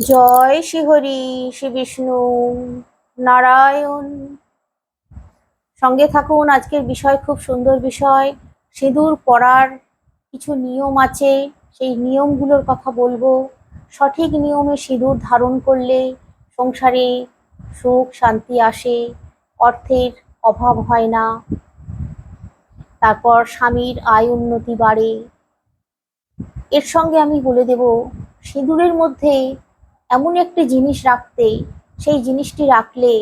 জয় শ্রীহরি শ্রী বিষ্ণু নারায়ণ। সঙ্গে থাকুন, আজকের বিষয় খুব সুন্দর বিষয়। সিঁদুর পরার কিছু নিয়ম আছে, সেই নিয়মগুলোর কথা বলব। সঠিক নিয়মে সিঁদুর ধারণ করলে সংসারে সুখ, শান্তি আসে, অর্থের অভাব হয় না। তারপর স্বামীর আয় উন্নতি বাড়ে। এর সঙ্গে আমি বলে দেব, সিঁদুরের মধ্যে এমন একটি জিনিস রাখতে সেই জিনিসটি রাখলে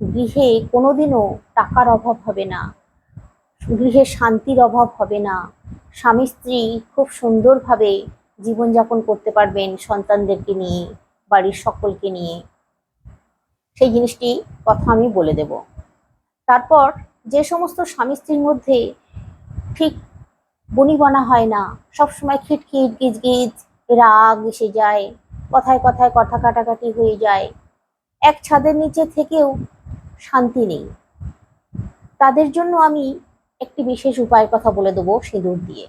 গৃহে কোনোদিনও টাকার অভাব হবে না। গৃহে শান্তির অভাব হবে না। স্বামী স্ত্রী খুব সুন্দরভাবে জীবনযাপন করতে পারবেন সন্তানদেরকে নিয়ে, বাড়ির সকলকে নিয়ে। সেই জিনিসটি কথা আমি বলে দেব। তারপর যে সমস্ত স্বামী স্ত্রীর মধ্যে ঠিক বনিবনা হয় না, সবসময় খিটখিট গিজ গিজ রাগ এসে যায়। কথায় কথায় কথা কাটাকাটি হয়ে যায়। এক ছাদের নিচে থেকেও শান্তি নেই। তাদের জন্য আমি একটি বিশেষ উপায়ের কথা বলে দেবো সিঁদুর দিয়ে।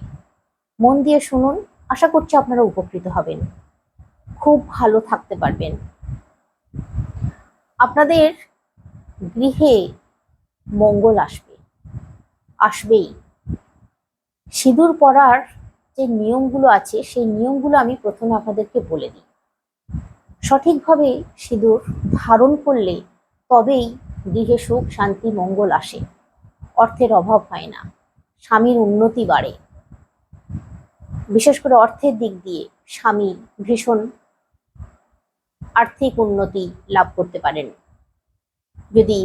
মন দিয়ে শুনুন, আশা করছি আপনারা উপকৃত হবেন। খুব ভালো থাকতে পারবেন। আপনাদের গৃহে মঙ্গল আসবে। আসবেই। সিঁদুর পরার যে নিয়মগুলো আছে, সেই নিয়মগুলো আমি প্রথমে আপনাদেরকে বলে দিই। সঠিকভাবে সিঁদুর ধারণ করলে তবেই গৃহে সুখ, শান্তি, মঙ্গল আসে। অর্থের অভাব হয় না। স্বামীর উন্নতি বাড়ে। বিশেষ করে অর্থের দিক দিয়ে স্বামী ভীষণ আর্থিক উন্নতি লাভ করতে পারেন। যদি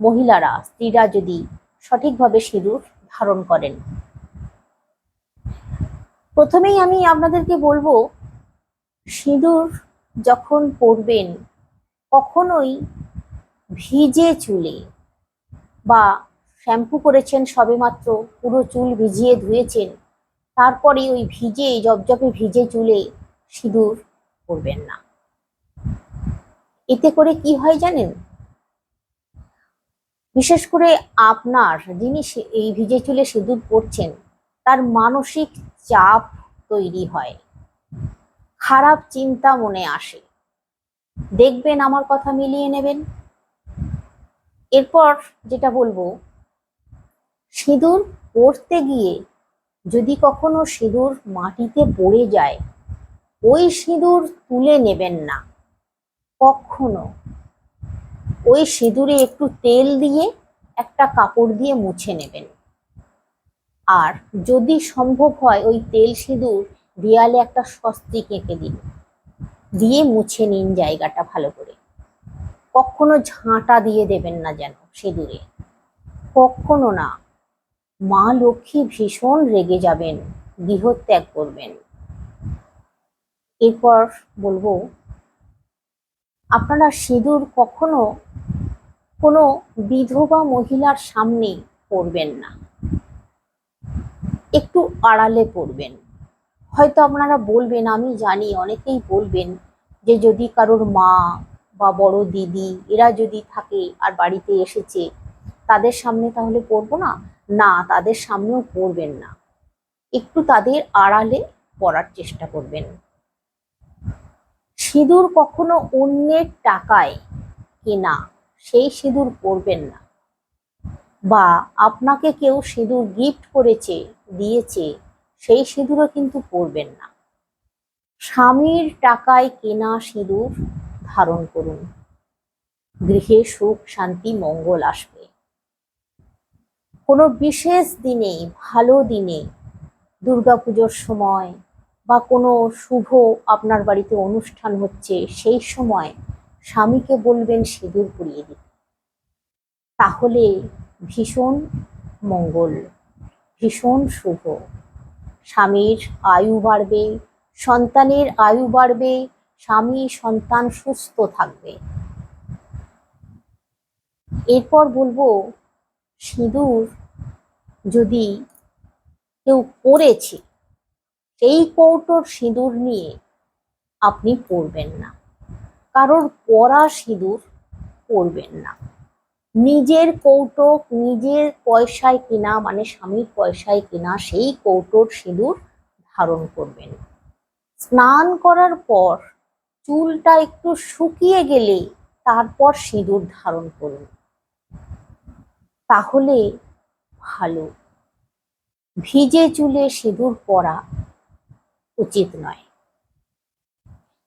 মহিলারা, স্ত্রীরা যদি সঠিকভাবে সিঁদুর ধারণ করেন। প্রথমেই আমি আপনাদেরকে বলব, সিঁদুর যখন পরবেন কখনোই ভিজে চুলে বা শ্যাম্পু করেছেন সবেমাত্র, পুরো চুল ভিজিয়ে ধুয়েছেন, তারপরে ওই ভিজে জবজবে ভিজে চুলে সিঁদুর পরবেন না। এতে করে কি হয় জানেন? বিশেষ করে আপনার যিনি এই ভিজে চুলে সিঁদুর পরছেন, তার মানসিক চাপ তৈরি হয়। খারাপ চিন্তা মনে আসে। দেখবেন আমার কথা মিলিয়ে নেবেন। এরপর যেটা বলব, সিঁদুর পড়তে গিয়ে যদি কখনো সিঁদুর মাটিতে পড়ে যায়, ওই সিঁদুর তুলে নেবেন না। কখনো। ওই সিঁদুরে একটু তেল দিয়ে একটা কাপড় দিয়ে মুছে নেবেন। আর যদি সম্ভব হয় ওই তেল সিঁদুর দেয়ালে একটা স্বস্তিক এঁকে দিন দিয়ে মুছে নিন জায়গাটা ভালো করে। কখনো ঝাঁটা দিয়ে দেবেন না যেন সিঁদুরে। কখনো না। মা লক্ষ্মী ভীষণ রেগে যাবেন, গৃহত্যাগ করবেন। এরপর বলব, আপনারা সিঁদুর কখনো কোনো বিধবা মহিলার সামনে পরবেন না। একটু আড়ালে পড়বেন হয়তো আপনারা বলবেন, আমি জানি, অনেকেই বলবেন যে যদি কারোর মা বা বড় দিদি, এরা যদি থাকে আর বাড়িতে এসেছে, তাদের সামনে তাহলে পড়ব না? না, তাদের সামনেও পড়বেন না। একটু তাদের আড়ালে পড়ার চেষ্টা করবেন। সিঁদুর কখনো অন্যের টাকায় কেনা, সেই সিঁদুর পরবেন না। বা আপনাকে কেউ সিঁদুর গিফট করেছে, দিয়েছে সেই সিঁদুরও কিন্তু পরবেন না। স্বামীর টাকায় কেনা সিঁদুর ধারণ করুন। গৃহে সুখ, শান্তি, মঙ্গল আসবে। কোনো বিশেষ দিনে, ভালো দিনে, দুর্গাপুজোর সময় বা কোনো শুভ আপনার বাড়িতে অনুষ্ঠান হচ্ছে, সেই সময় স্বামীকে বলবেন সিঁদুর পরিয়ে দিতে। তাহলে ভীষণ মঙ্গল, ভীষণ শুভ। স্বামীর আয়ু বাড়বে, সন্তানের আয়ু বাড়বে, স্বামী সন্তান সুস্থ থাকবে। এরপর বলব, সিঁদুর যদি কেউ পরেছে সেই কৌটোর সিঁদুর নিয়ে আপনি পরবেন না। কারোর পরা সিঁদুর পরবেন না। নিজের কৌটো নিজের পয়সায় কিনা মানে স্বামীর পয়সায় কিনা, সেই কৌটোর সিঁদুর ধারণ করবেন। স্নান করার পর চুলটা একটু শুকিয়ে গেলে তারপর সিঁদুর ধারণ করুন। তাহলে ভালো। ভিজে চুলে সিঁদুর পরা উচিত নয়।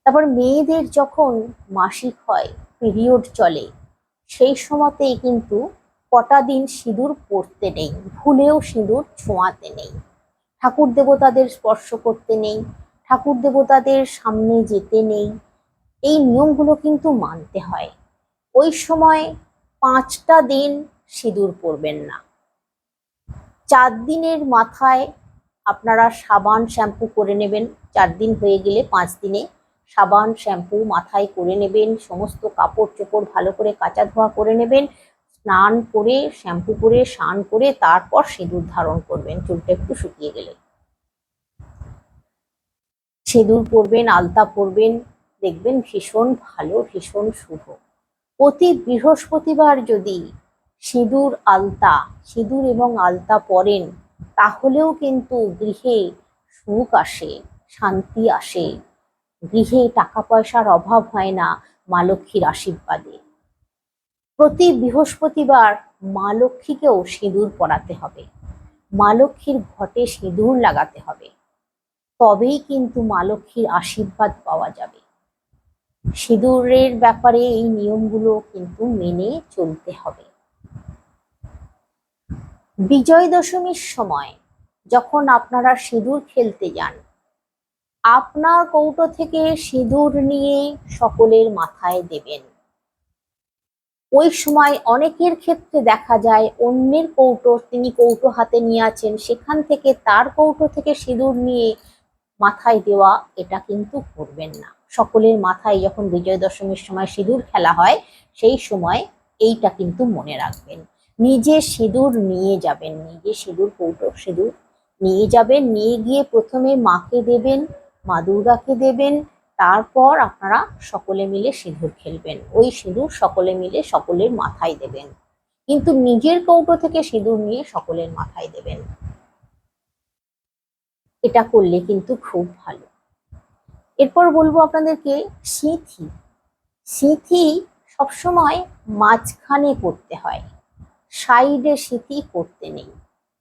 তারপর মেয়েদের যখন মাসিক হয়, পিরিয়ড চলে সেই সময়তেই কিন্তু কটা দিন সিঁদুর পরতে নেই, ভুলেও সিঁদুর ছোঁয়াতে নেই। ঠাকুর দেবতাদের স্পর্শ করতে নেই, ঠাকুর দেবতাদের সামনে যেতে নেই, এই নিয়মগুলো কিন্তু মানতে হয়। ওই সময় পাঁচটা দিন সিঁদুর পরবেন না। চার দিনের মাথায় আপনারা সাবান শ্যাম্পু করে নেবেন, চার দিন হয়ে গেলে পাঁচ দিনে সাবান, শ্যাম্পু মাথায় করে নেবেন, সমস্ত কাপড় চোপড় ভালো করে কাচা ধোয়া করে নেবেন, স্নান করে, শ্যাম্পু করে, স্নান করে তারপর সিঁদুর ধারণ করবেন। চুলটা একটু শুকিয়ে গেলে। সিঁদুর পরবেন, আলতা পরবেন, দেখবেন ভীষণ ভালো, ভীষণ শুভ। প্রতি বৃহস্পতিবার যদি সিঁদুর, আলতা, সিঁদুর এবং আলতা পরেন, তাহলেও কিন্তু গৃহে সুখ আসে, শান্তি আসে। গৃহে টাকা পয়সার অভাব হয় না মা লক্ষ্মীর আশীর্বাদে। প্রতি বৃহস্পতিবার মা লক্ষ্মীকেও সিঁদুর পরাতে হবে। মা লক্ষ্মীর ঘটে সিঁদুর লাগাতে হবে। তবেই কিন্তু মা লক্ষ্মীর আশীর্বাদ পাওয়া যাবে। সিঁদুরের ব্যাপারে এই নিয়মগুলো কিন্তু মেনে চলতে হবে। বিজয় দশমীর সময় যখন আপনারা সিঁদুর খেলতে যান আপনার কৌটো থেকে সিঁদুর নিয়ে সকলের মাথায় দেবেন। ওই সময় অনেকের ক্ষেত্রে দেখা যায়, অন্যের কৌটো তিনি কৌটো হাতে নিয়ে আছেন, সেখান থেকে তার কৌটো থেকে সিঁদুর নিয়ে মাথায় দেওয়া এটা কিন্তু করবেন না। সকলের মাথায় যখন বিজয় দশমীর সময় সিঁদুর খেলা হয়, সেই সময় এইটা কিন্তু মনে রাখবেন। নিজে সিঁদুর নিয়ে যাবেন, নিজে সিঁদুর, কৌটো সিঁদুর নিয়ে যাবেন, নিয়ে গিয়ে প্রথমে মাকে দেবেন মা দুর্গাকে দেবেন। তারপর আপনারা সকলে মিলে সিঁদুর খেলবেন। ওই সিঁদুর সকলে মিলে সকলের মাথায় দেবেন। কিন্তু নিজের কৌটো থেকে সিঁদুর নিয়ে সকলের মাথায় দেবেন। এটা করলে কিন্তু খুব ভালো। এরপর বলব আপনাদেরকে সিঁথি। সিঁথি সবসময় মাঝখানে করতে হয়। সাইডে সিঁথি করতে নেই।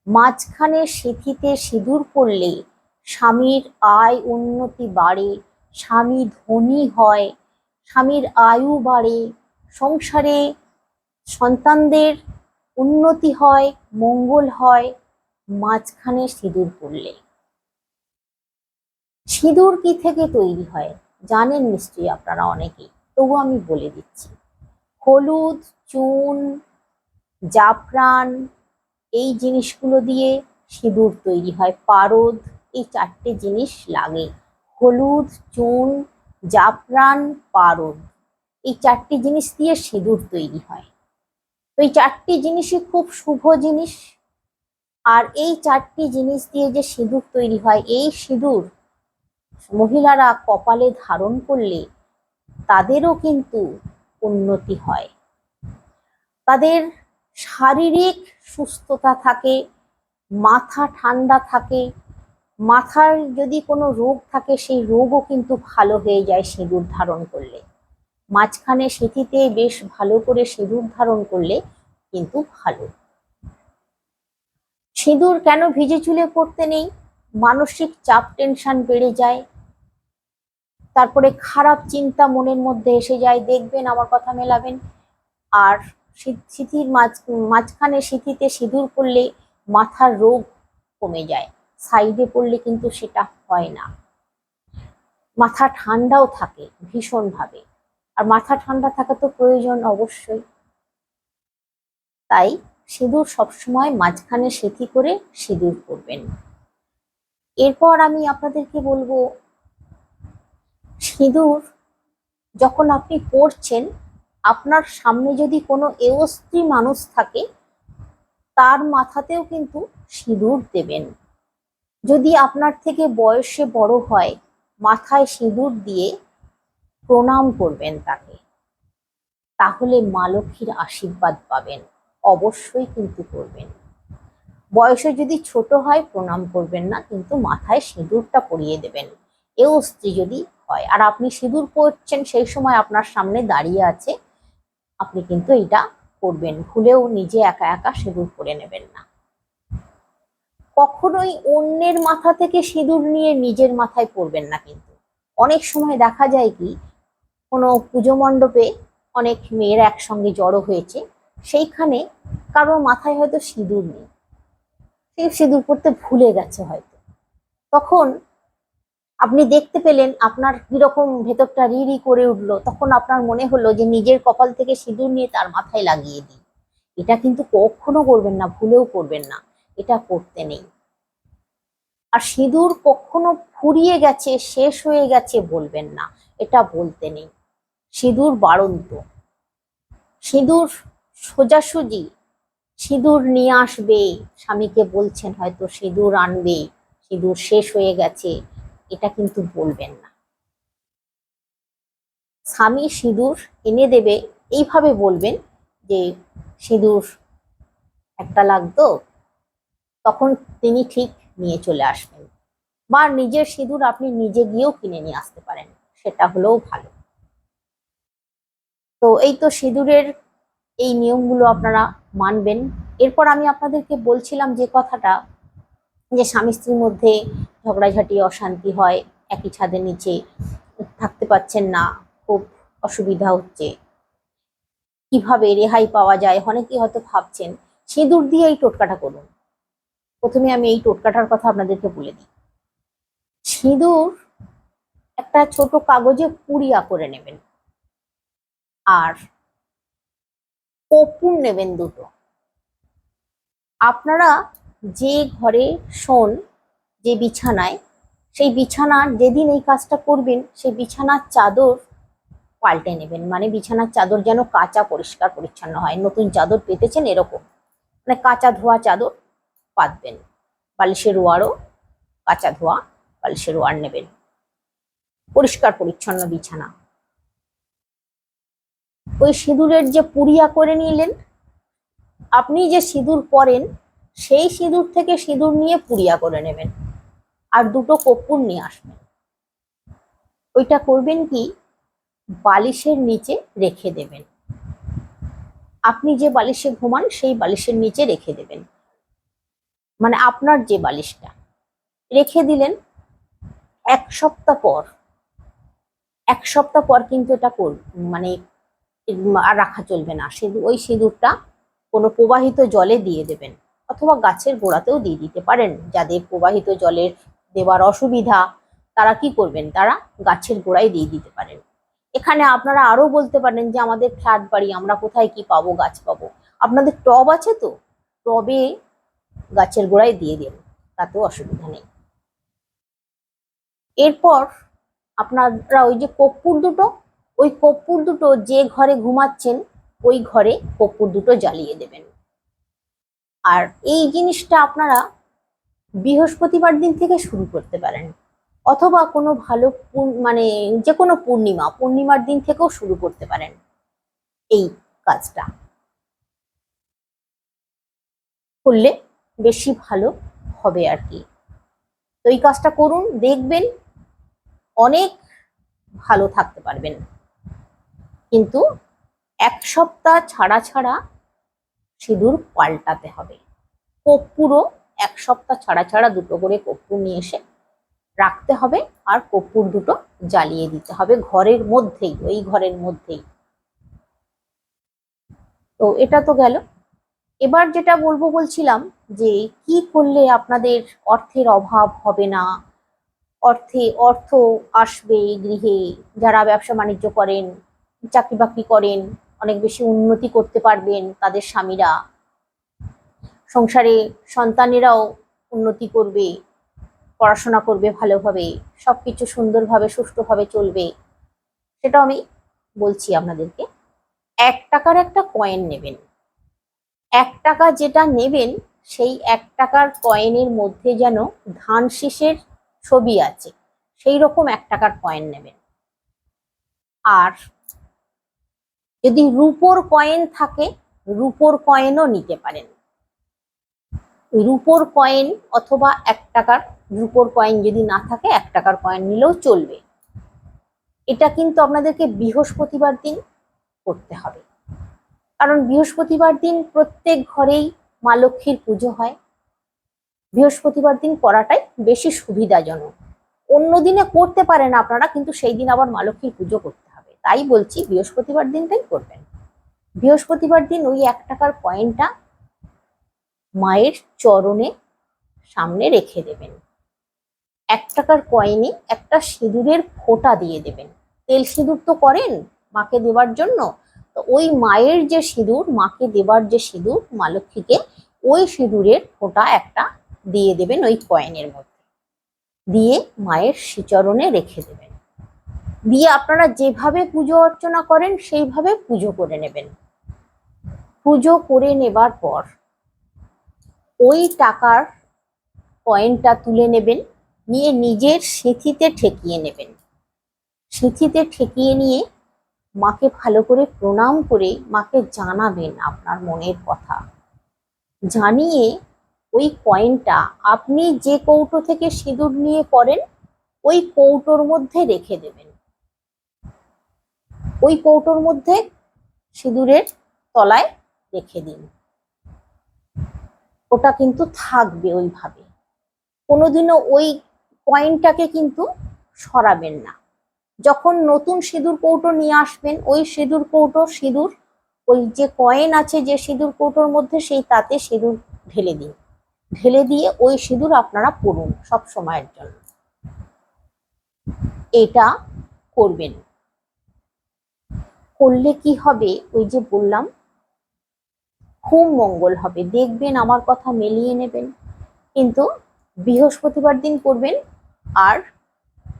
মাঝখানে সিঁথিতে সিঁদুর পড়লে স্বামীর আয় উন্নতি বাড়ে, স্বামী ধনী হয়, স্বামীর আয়ু বাড়ে, সংসারে সন্তানদের উন্নতি হয়, মঙ্গল হয়, মাঝখানে সিঁদুর পড়লে। সিঁদুর কি থেকে তৈরি হয়? জানেন নিশ্চয়ই আপনারা অনেকেই, তবু আমি বলে দিচ্ছি। হলুদ, চুন, জাফরান, এই জিনিসগুলো দিয়ে সিঁদুর তৈরি হয়, পারদ এই চারটে জিনিস লাগে। হলুদ, চুন, জাফরান, পারদ। এই চারটি জিনিস দিয়ে সিঁদুর তৈরি হয়। তো এই চারটি জিনিসই খুব শুভ জিনিস। আর এই চারটি জিনিস দিয়ে যে সিঁদুর তৈরি হয়, এই সিঁদুর মহিলারা কপালে ধারণ করলে তাদেরও কিন্তু উন্নতি হয়। তাদের শারীরিক সুস্থতা থাকে, মাথা ঠান্ডা থাকে মাথার যদি কোনো রোগ থাকে, সেই রোগও কিন্তু ভালো হয়ে যায় সিঁদুর ধারণ করলে। মাঝখানে সিঁথিতে বেশ ভালো করে সিঁদুর ধারণ করলে কিন্তু ভালো। সিঁদুর কেন ভিজে চুলে পড়তে নেই? মানসিক চাপ টেনশন বেড়ে যায়। তারপরে খারাপ চিন্তা মনের মধ্যে এসে যায়, দেখবেন আমার কথা মেলাবেন। আর সিঁথির মাঝ, মাঝখানে সিঁথিতে সিঁদুর পড়লে মাথার রোগ কমে যায়। সাইডে পড়লে কিন্তু সেটা হয় না। মাথা ঠান্ডাও থাকে ভীষণভাবে। আর মাথা ঠান্ডা থাকা তো প্রয়োজন অবশ্যই। তাই সিঁদুর সবসময় মাঝখানে সেথি করে সিঁদুর করবেন এরপর আমি আপনাদেরকে বলব, সিঁদুর যখন আপনি পড়ছেন আপনার সামনে যদি কোনো এওস্ত্রী মানুষ থাকে, তার মাথাতেও কিন্তু সিঁদুর দেবেন। যদি আপনার থেকে বয়সে বড় হয়, মাথায় সিঁদুর দিয়ে প্রণাম করবেন তাকে, তাহলে মা লক্ষ্মীর আশীর্বাদ পাবেন, অবশ্যই কিন্তু করবেন। বয়সে যদি ছোট হয়, প্রণাম করবেন না, কিন্তু মাথায় সিঁদুরটা পরিয়ে দেবেন। এও স্ত্রী যদি হয়, আর আপনি সিঁদুর পরছেন, সেই সময় আপনার সামনে দাঁড়িয়ে আছে, আপনি কিন্তু এটা করবেন। ভুলেও নিজে একা একা সিঁদুর পরে নেবেন না। কখনোই অন্যের মাথা থেকে সিঁদুর নিয়ে নিজের মাথায় পরবেন না কিন্তু। অনেক সময় দেখা যায় কি, কোনো পুজো মণ্ডপে অনেক মেয়েরা একসঙ্গে জড়ো হয়েছে, সেইখানে কারোর মাথায় হয়তো সিঁদুর নেই। সে সিঁদুর পরতে ভুলে গেছে হয়তো। তখন আপনি দেখতে পেলেন আপনার কীরকম ভেতরটা রি রি করে উঠল, তখন আপনার মনে হলো যে নিজের কপাল থেকে সিঁদুর নিয়ে তার মাথায় লাগিয়ে দিই। এটা কিন্তু কখনো করবেন না, ভুলেও করবেন না। এটা করতে নেই। আর সিঁদুর কখনো ফুরিয়ে গেছে, শেষ হয়ে গেছে বলবেন না, এটা বলতে নেই। সিঁদুর বাড়ন্ত সিঁদুর সোজাসুজি, সিঁদুর নিয়ে আসবে, স্বামীকে বলছেন হয়তো সিঁদুর আনবে, সিঁদুর শেষ হয়ে গেছে, এটা কিন্তু বলবেন না। স্বামী সিঁদুর এনে দেবে, এইভাবে বলবেন যে, সিঁদুর একটা লাগতো? তখন তিনি ঠিক নিয়ে চলে আসবেন। বা নিজের সিঁদুর আপনি নিজে গিয়েও কিনে নিয়ে আসতে পারেন, সেটা হলেও ভালো। তো এই তো সিঁদুরের এই নিয়মগুলো আপনারা মানবেন। এরপর আমি আপনাদেরকে বলছিলাম যে কথাটা, যে স্বামী স্ত্রীর মধ্যে ঝগড়াঝাটি, অশান্তি হয়, একই ছাদের নিচে থাকতে পারছেন না, খুব অসুবিধা হচ্ছে। কীভাবে রেহাই পাওয়া যায়, অনেকেই হয়তো ভাবছেন, সিঁদুর দিয়ে এই টোটকাটা করুন। প্রথমে আমি এই টোটকাটার কথা আপনাদেরকে বলে দিই। সিঁদুর একটা ছোট কাগজে পুড়িয়া করে নেবেন। আর কপুর নেবেন দুটো। আপনারা যে ঘরে শোন, যে বিছানায়, সেই বিছানার যেদিন এই কাজটা করবেন, সেই বিছানার চাদর পাল্টে নেবেন। মানে বিছানার চাদর যেন কাঁচা পরিষ্কার পরিচ্ছন্ন হয়। নতুন চাদর পেতেছেন এরকম। মানে কাঁচা ধোয়া চাদর। পাতবেন। বালিশের ওয়ারও কাঁচা ধোয়া বালিশের ওয়ার নেবেন। পরিষ্কার, পরিচ্ছন্ন বিছানা। ওই সিঁদুরের যে পুড়িয়া করে নিলেন, আপনি যে সিঁদুর পরেন, সেই সিঁদুর থেকে সিঁদুর নিয়ে পুড়িয়া করে নেবেন আর দুটো কর্পূর নিয়ে আসবেন। ওইটা করবেন কি? বালিশের নিচে রেখে দেবেন। আপনি যে বালিশে ঘুমান, সেই বালিশের নিচে রেখে দেবেন। মানে আপনার যে বালিশটা, রেখে দিলেন এক সপ্তাহ পর। এক সপ্তাহ পর কিন্তু এটা মানে আর রাখা চলবে না। সিঁদুর, ওই সিঁদুরটা কোনো প্রবাহিত জলে দিয়ে দেবেন অথবা গাছের গোড়াতেও দিয়ে দিতে পারেন। যাদের প্রবাহিত জলের দেওয়ার অসুবিধা, তারা কি করবেন? তারা গাছের গোড়ায় দিয়ে দিতে পারেন। এখানে আপনারা আরও বলতে পারেন যে আমাদের ফ্ল্যাট বাড়ি, আমরা কোথায় কি পাবো, গাছ পাবো? আপনাদের টব আছে তো? টবে গাছের গোড়ায় দিয়ে দেন তাতেও অসুবিধা নেই। এরপর আপনারা ওই যে কর্পূর দুটো, ওই কর্পূর দুটো যে ঘরে ঘুমাচ্ছেন, ওই ঘরে কর্পূর দুটো জ্বালিয়ে দেবেন। আর এই জিনিসটা আপনারা বৃহস্পতিবার দিন থেকে শুরু করতে পারেন, অথবা কোনো ভালো মানে যে কোনো পূর্ণিমা, পূর্ণিমার দিন থেকেও শুরু করতে পারেন এই কাজটা। করলে বেশি ভালো হবে আর কি। তো এই কাজটা করুন, দেখবেন অনেক ভালো থাকতে পারবেন। কিন্তু এক সপ্তাহ ছাড়া ছাড়া সিঁদুর পাল্টাতে হবে। কর্পূরও এক সপ্তাহ ছাড়া ছাড়া দুটো করে কর্পূর নিয়ে এসে রাখতে হবে আর কর্পূর দুটো জ্বালিয়ে দিতে হবে ঘরের মধ্যেই, ওই ঘরের মধ্যেই। তো এটা তো গেল। এবার যেটা বলব বলছিলাম যে কি করলে আপনাদের অর্থের অভাব হবে না? অর্থে, অর্থ আসবে গৃহে, যারা ব্যবসা বাণিজ্য করেন, চাকরি বাকরি করেন, অনেক বেশি উন্নতি করতে পারবেন তাদের স্বামীরা। সংসারে সন্তানেরাও উন্নতি করবে, পড়াশোনা করবে ভালোভাবে সব কিছু সুন্দরভাবে, সুষ্ঠুভাবে চলবে। সেটাও আমি বলছি আপনাদেরকে। এক টাকার একটা কয়েন নেবেন। এক টাকা যেটা নেবেন, সেই এক টাকার কয়েনের মধ্যে যেন ধান শীষের ছবি আছে, সেই রকম এক টাকার কয়েন নেবেন। আর যদি রুপোর কয়েন থাকে, রুপোর কয়েনও নিতে পারেন। রুপোর কয়েন অথবা এক টাকার, রুপোর কয়েন যদি না থাকে, এক টাকার কয়েন নিলেও চলবে। এটা কিন্তু আপনাদেরকে বৃহস্পতিবার দিন করতে হবে। কারণ বৃহস্পতিবার দিন প্রত্যেক ঘরেই মা লক্ষ্মীর পুজো হয়। বৃহস্পতিবার দিন করাটাই বেশি সুবিধাজনক। অন্য দিনে করতে পারেন আপনারা, কিন্তু সেই দিন আবার মা লক্ষ্মীর পুজো করতে হবে। তাই বলছি, বৃহস্পতিবার দিনটাই করবেন। বৃহস্পতিবার দিন ওই এক টাকার কয়েনটা মায়ের চরণে সামনে রেখে দেবেন। এক টাকার কয়েনে একটা সিঁদুরের ফোঁটা দিয়ে দেবেন। তেল সিঁদুর তো করেন মাকে দেওয়ার জন্য তো ওই মায়ের যে সিঁদুর, মাকে দেবার যে সিঁদুর, মা লক্ষ্মীকে, ওই সিঁদুরের ফোঁটা একটা দিয়ে দেবেন ওই কয়েনের মধ্যে। দিয়ে মায়ের শ্রীচরণে রেখে দেবেন। দিয়ে আপনারা যেভাবে পুজো অর্চনা করেন, সেইভাবে পুজো করে নেবেন। পুজো করে নেবার পর ওই টাকার কয়েনটা তুলে নেবেন, নিয়ে নিজের সিঁথিতে ঠেকিয়ে নেবেন। সিঁথিতে ঠেকিয়ে নিয়ে মাকে ভালো করে প্রণাম করে মাকে জানাবেন আপনার মনের কথা। জানিয়ে ওই কয়েনটা আপনি যে কৌটো থেকে সিঁদুর নিয়ে পড়েন, ওই কৌটোর মধ্যে রেখে দেবেন। ওই কৌটোর মধ্যে সিঁদুরের তলায় রেখে দিন। ওটা কিন্তু থাকবে ওইভাবে। কোনোদিনও ওই কয়েনটাকে কিন্তু সরাবেন না। যখন নতুন সিঁদুর কৌটো নিয়ে আসবেন, ওই সিঁদুর কৌটো, সিঁদুর, ওই যে কয়েন আছে যে সিঁদুর কৌটোর মধ্যে, সেই তাতে সিঁদুর ঢেলে দিন। ঢেলে দিয়ে ওই সিঁদুর আপনারা পড়ুন সব সময়ের জন্য। এটা করবেন। করলে কি হবে? ওই যে বললাম, খুব মঙ্গল হবে। দেখবেন আমার কথা মেলিয়ে নেবেন। কিন্তু বৃহস্পতিবার দিন করবেন, আর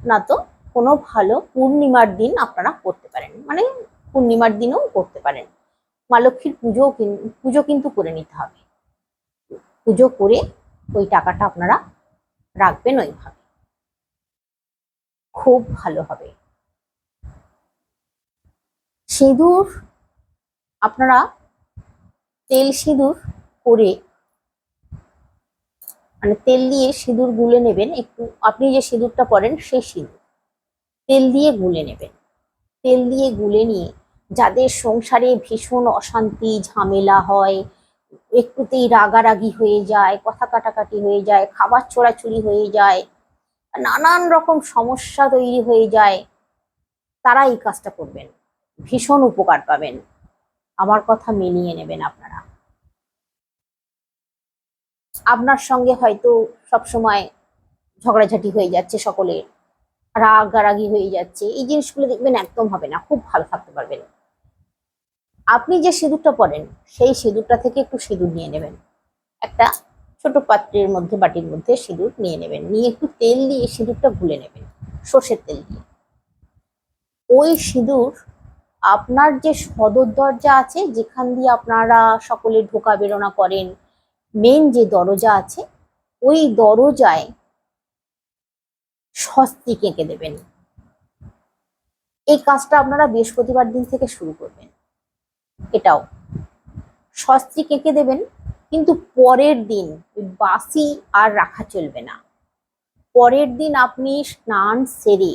না তো কোনো ভালো পূর্ণিমার দিন আপনারা করতে পারেন। মানে পূর্ণিমার দিনও করতে পারেন। মা লক্ষ্মীর পুজো পুজো কিন্তু করে নিতে হবে। পুজো করে ওই টাকাটা আপনারা রাখবেন ওইভাবে। খুব ভালো হবে। সিঁদুর আপনারা তেল সিঁদুর করে মানে তেল দিয়ে সিঁদুর গুলে নেবেন। একটু আপনি যে সিঁদুরটা পরেন সেই সিঁদুর। তেল দিয়ে গুলে নেবেন। তেল দিয়ে গুলে নিয়ে যাদের সংসারে ভীষণ অশান্তি, ঝামেলা হয়, একটুতেই রাগারাগি হয়ে যায়, কথা কাটাকাটি হয়ে যায়, খাবার চোরাচুরি হয়ে যায়, নানান রকম সমস্যা তৈরি হয়ে যায়, তারা এই কাজটা করবেন। ভীষণ উপকার পাবেন। আমার কথা মিলিয়ে নেবেন আপনারা। আপনার সঙ্গে হয়তো সবসময় ঝগড়াঝাটি হয়ে যাচ্ছে সকলের। রাগারাগি হয়ে যাচ্ছে, এই জিনিসগুলো দেখবেন একদম হবে না, খুব ভালো থাকতে পারবেন। আপনি যে সিঁদুরটা পরেন, সেই সিঁদুরটা থেকে একটু সিঁদুর নিয়ে নেবেন। একটা ছোট পাত্রের মধ্যে, বাটির মধ্যে সিঁদুর নিয়ে নেবেন, নিয়ে একটু তেল দিয়ে সিঁদুরটা গুলে নেবেন, সর্ষের তেল দিয়ে। ওই সিঁদুর আপনার যে সদর দরজা আছে, যেখান দিয়ে আপনারা সকলে ঢোকা বেরোনা করেন মেন যে দরজা আছে, ওই দরজায় স্বস্তিক এঁকে দেবেন। এই কাজটা আপনারা বৃহস্পতিবার দিন থেকে শুরু করবেন। এটাও। স্বস্তিক এঁকে দেবেন, কিন্তু পরের দিন বাসি আর রাখা চলবে না। পরের দিন আপনি স্নান সেরে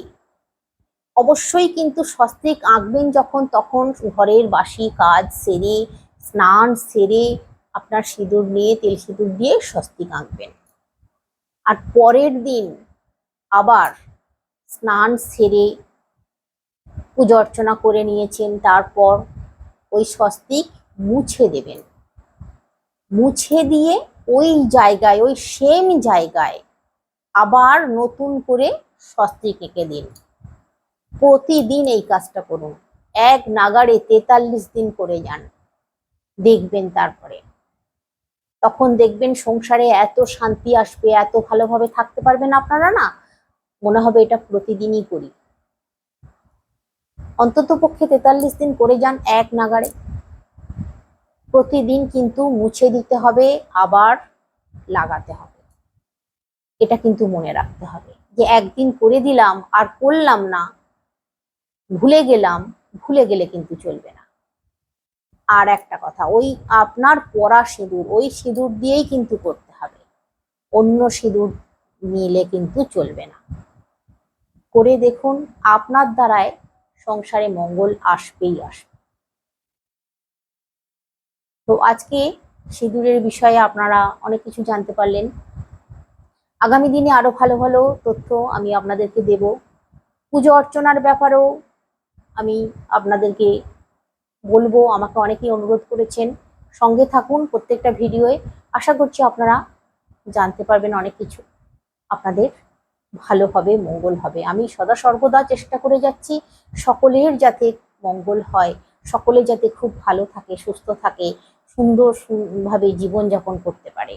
অবশ্যই কিন্তু স্বস্তিক আঁকবেন যখন, তখন ঘরের বাসি কাজ সেরে, স্নান সেরে আপনার সিঁদুর নিয়ে, তেল সিঁদুর দিয়ে স্বস্তিক আঁকবেন। আর পরের দিন আবার স্নান সেরে পুজো অর্চনা করে নিয়েছেন, তারপর ওই স্বস্তিক মুছে দেবেন। মুছে দিয়ে ওই জায়গায়, ওই সেম জায়গায় আবার নতুন করে স্বস্তিক এঁকে দিন। প্রতিদিন এই কাজটা করুন। এক নাগাড়ে তেতাল্লিশ দিন করে যান। দেখবেন তারপরে। তখন দেখবেন সংসারে এত শান্তি আসবে, এত ভালোভাবে থাকতে পারবেন আপনারা না? মনে হবে এটা প্রতিদিনই করি। অন্তত পক্ষে তেতাল্লিশ দিন করে যান এক নাগাড়ে। প্রতিদিন কিন্তু মুছে দিতে হবে, আবার লাগাতে হবে। এটা কিন্তু মনে রাখতে হবে যে একদিন করে দিলাম, আর করলাম না, ভুলে গেলাম, ভুলে গেলে কিন্তু চলবে না। আর একটা কথা, ওই আপনার পরা সিঁদুর, ওই সিঁদুর দিয়েই কিন্তু করতে হবে। অন্য সিঁদুর নিলে কিন্তু চলবে না। করে দেখুন, আপনার দ্বারায় সংসারে মঙ্গল আসবেই আসবে। তো আজকে সিঁদুরের বিষয়ে আপনারা অনেক কিছু জানতে পারলেন। আগামী দিনে আরও ভালো ভালো তথ্য আমি আপনাদেরকে দেব। পুজো অর্চনার ব্যাপারেও আমি আপনাদেরকে বলব, আমাকে অনেকেই অনুরোধ করেছেন। সঙ্গে থাকুন প্রত্যেকটা ভিডিওয়ে। আশা করছি আপনারা জানতে পারবেন অনেক কিছু। আপনাদের ভালো হবে, মঙ্গল হবে। আমি সদা সর্বদা চেষ্টা করে যাচ্ছি সকলের যাতে মঙ্গল হয়, সকলে যাতে খুব ভালো থাকে, সুস্থ থাকে, সুন্দর ভাবে জীবনযাপন করতে পারে।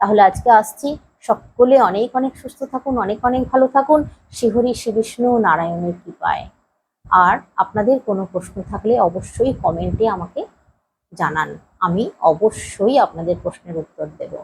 তাহলে আজকে আসছি। সকলে অনেক অনেক সুস্থ থাকুন, অনেক অনেক ভালো থাকুন। শ্রীহরি শ্রী বিষ্ণু নারায়ণের কৃপায়। আর আপনাদের কোনো প্রশ্ন থাকলে অবশ্যই কমেন্টে আমাকে জানান। আমি অবশ্যই আপনাদের প্রশ্নের উত্তর দেব।